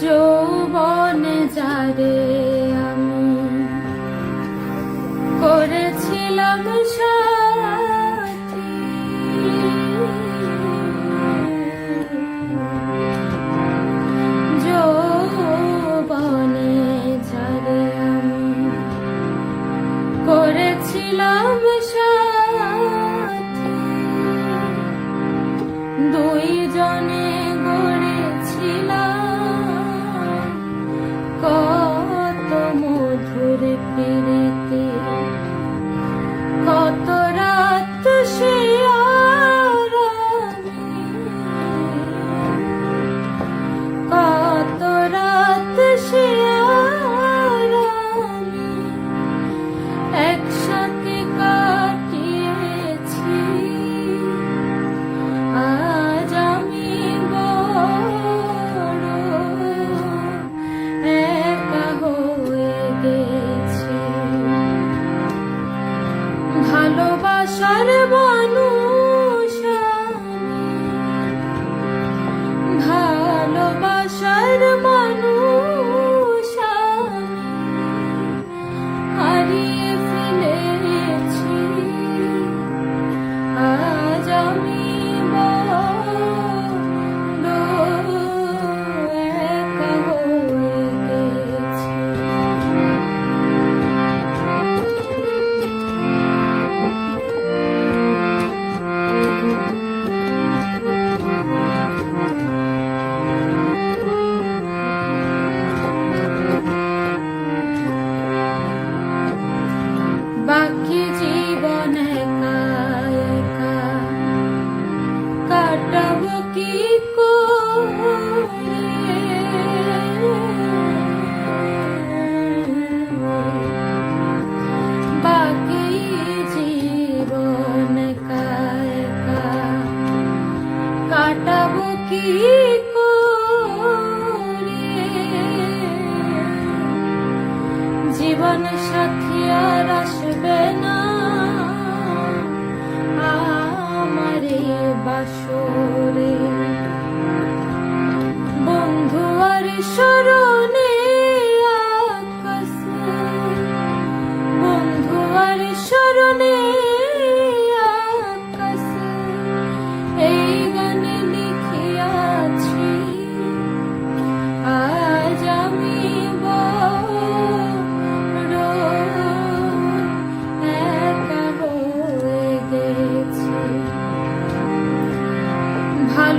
যৌবন যারে আমি করেছিলাম সাথী। যৌবনে যারে করেছিলাম সাথী। দুই আশার সাথী আর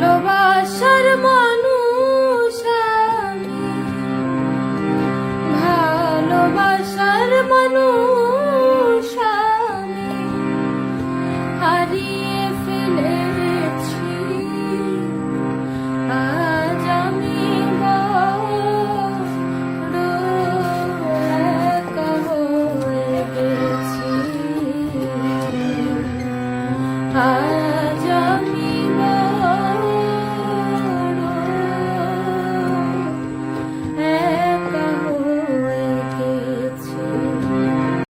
ভালোবাসার মানুষ আমি। ভালোবাসার মানুষ আমি। হারিয়ে ফেলেছি। আজ আমি হয়ে গেছি।